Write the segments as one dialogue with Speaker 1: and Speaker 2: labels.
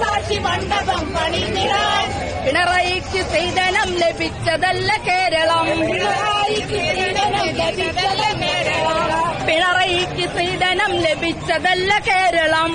Speaker 1: രക്തസാക്ഷി മണ്ഡപം പണിതിടാൻ
Speaker 2: പിണറായിക്ക് സേതനം ലഭിച്ചതല്ല കേരളം.
Speaker 1: പിണറായിക്ക്
Speaker 2: ലഭിച്ചതല്ല
Speaker 1: സ്ത്രീധനം ലഭിച്ചതല്ല കേരളം.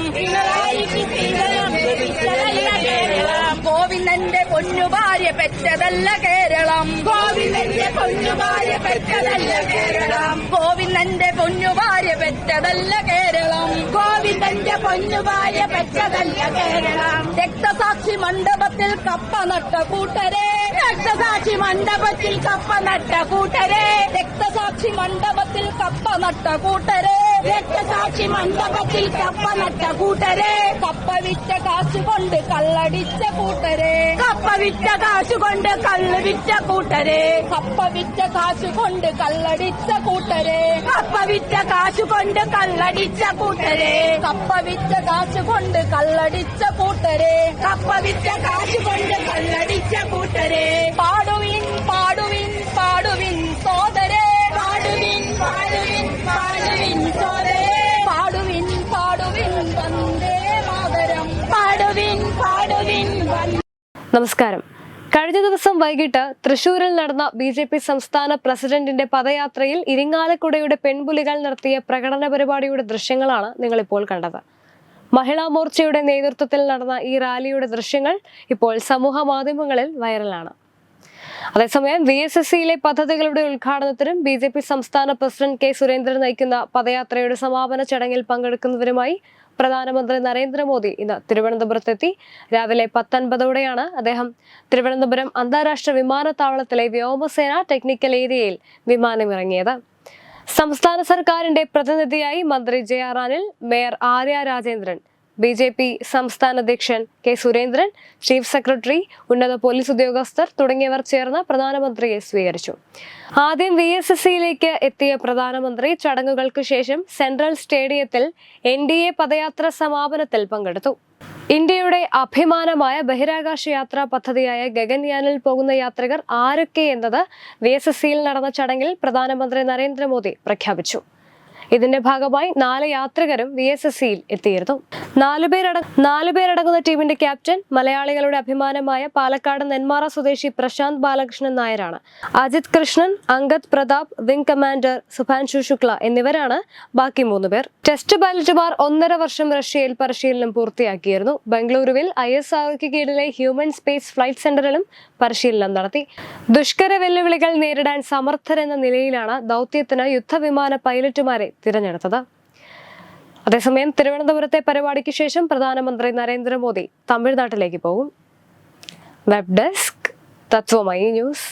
Speaker 2: ഗോവിന്ദന്റെ പൊന്നുഭാര്യ പെറ്റതല്ല കേരളം.
Speaker 1: ഗോവിന്ദന്റെ പൊന്നുഭാര്യ പെറ്റതല്ല കേരളം.
Speaker 2: ഗോവിന്ദന്റെ പൊന്നുഭാര്യ പെറ്റതല്ല കേരളം.
Speaker 1: ഗോവിന്ദന്റെ പൊന്നുഭാര്യ പെറ്റതല്ല കേരളം.
Speaker 2: രക്തസാക്ഷി മണ്ഡപത്തിൽ കപ്പ നട്ട കൂട്ടരെ.
Speaker 1: രക്തസാക്ഷി മണ്ഡപത്തിൽ കപ്പ നട്ട കൂട്ടരെ.
Speaker 2: രക്തസാക്ഷി മണ്ഡപത്തിൽ കപ്പ നട്ട കൂട്ടരെ.
Speaker 1: രക്തസാക്ഷി മണ്ഡപത്തിൽ കപ്പ നട്ട കൂട്ടരെ.
Speaker 2: കപ്പ വിറ്റ കാശുകൊണ്ട് കള്ളടിച്ച കൂട്ടരെ.
Speaker 1: കപ്പ വിറ്റ കാശുകൊണ്ട് കള്ള് വിറ്റ കൂട്ടരെ.
Speaker 2: കപ്പ വിറ്റ കാശുകൊണ്ട് കള്ളടിച്ച കൂട്ടരെ.
Speaker 1: കപ്പ വിറ്റ കാശുകൊണ്ട് കള്ളടിച്ച കൂട്ടരെ.
Speaker 2: കപ്പ വിറ്റ കാശുകൊണ്ട് കള്ളടിച്ച കൂട്ടരെ.
Speaker 1: കപ്പ വിറ്റ കാശുകൊണ്ട് കള്ളടിച്ച കൂട്ടരെ.
Speaker 3: നമസ്കാരം. കഴിഞ്ഞ ദിവസം വൈകിട്ട് തൃശൂരിൽ നടന്ന ബി ജെ പി സംസ്ഥാന പ്രസിഡന്റിന്റെ പദയാത്രയിൽ ഇരിങ്ങാലക്കുടയുടെ പെൺപുലികൾ നടത്തിയ പ്രകടന പരിപാടിയുടെ ദൃശ്യങ്ങളാണ് നിങ്ങളിപ്പോൾ കണ്ടത്. മഹിളാ മോർച്ചയുടെ നേതൃത്വത്തിൽ നടന്ന ഈ റാലിയുടെ ദൃശ്യങ്ങൾ ഇപ്പോൾ സമൂഹ മാധ്യമങ്ങളിൽ വൈറലാണ്. അതേസമയം വി എസ് എസ് സിയിലെ പദ്ധതികളുടെ ഉദ്ഘാടനത്തിനും ബി ജെ പി സംസ്ഥാന പ്രസിഡന്റ് കെ സുരേന്ദ്രൻ നയിക്കുന്ന പദയാത്രയുടെ സമാപന ചടങ്ങിൽ പങ്കെടുക്കുന്നവരുമായി പ്രധാനമന്ത്രി നരേന്ദ്രമോദി ഇന്ന് തിരുവനന്തപുരത്തെത്തി. രാവിലെ പത്തൊൻപതോടെയാണ് അദ്ദേഹം തിരുവനന്തപുരം അന്താരാഷ്ട്ര വിമാനത്താവളത്തിലെ വ്യോമസേന ടെക്നിക്കൽ ഏരിയയിൽ വിമാനമിറങ്ങിയത്. സംസ്ഥാന സർക്കാരിന്റെ പ്രതിനിധിയായി മന്ത്രി J R mayor Arya Rajendran B J P സംസ്ഥാന അധ്യക്ഷൻ കെ സുരേന്ദ്രൻ ചീഫ് സെക്രട്ടറി ഉന്നത പോലീസ് ഉദ്യോഗസ്ഥർ തുടങ്ങിയവർ ചേർന്ന് പ്രധാനമന്ത്രിയെ സ്വീകരിച്ചു. ആദ്യം വി എസ് എസ് സിയിലേക്ക് എത്തിയ പ്രധാനമന്ത്രി ചടങ്ങുകൾക്ക് ശേഷം സെൻട്രൽ സ്റ്റേഡിയത്തിൽ എൻ ഡി എ പദയാത്ര സമാപനത്തിൽ പങ്കെടുത്തു. ഇന്ത്യയുടെ അഭിമാനമായ ബഹിരാകാശ യാത്രാ പദ്ധതിയായ ഗഗൻയാനിൽ പോകുന്ന യാത്രികർ ആരൊക്കെ എന്നത് വി എസ് എസ് സിയിൽ നടന്ന ചടങ്ങിൽ പ്രധാനമന്ത്രി നരേന്ദ്രമോദി പ്രഖ്യാപിച്ചു. ഇതിന്റെ ഭാഗമായി നാല് യാത്രികരും വി എസ് എസ് സിയിൽ എത്തിയിരുന്നു. നാലുപേരട നാലുപേരടങ്ങുന്ന ടീമിന്റെ ക്യാപ്റ്റൻ മലയാളികളുടെ അഭിമാനമായ പാലക്കാട് നെന്മാറ സ്വദേശി പ്രശാന്ത് ബാലകൃഷ്ണൻ നായരാണ്. അജിത് കൃഷ്ണൻ അങ്കദ് പ്രതാപ് വിംഗ് കമാൻഡർ സുഭാൻഷു ശുക്ല എന്നിവരാണ് ബാക്കി മൂന്ന് പേർ. ടെസ്റ്റ് പൈലറ്റുമാർ ഒന്നര വർഷം റഷ്യയിൽ പരിശീലനം പൂർത്തിയാക്കിയിരുന്നു. ബംഗളൂരുവിൽ ഐ എസ് ആർക്ക് കീഴിലെ ഹ്യൂമൻ സ്പേസ് ഫ്ലൈറ്റ് സെന്ററിലും പരിശീലനം നടത്തി. ദുഷ്കര വെല്ലുവിളികൾ നേരിടാൻ സമർത്ഥരെന്ന നിലയിലാണ് ദൗത്യത്തിന് യുദ്ധവിമാന പൈലറ്റുമാരെ തിരഞ്ഞെടുത്തത്. അതേസമയം തിരുവനന്തപുരത്തെ പരിപാടിക്ക് ശേഷം പ്രധാനമന്ത്രി നരേന്ദ്രമോദി തമിഴ്നാട്ടിലേക്ക് പോകും. Web desk തത്വമായി news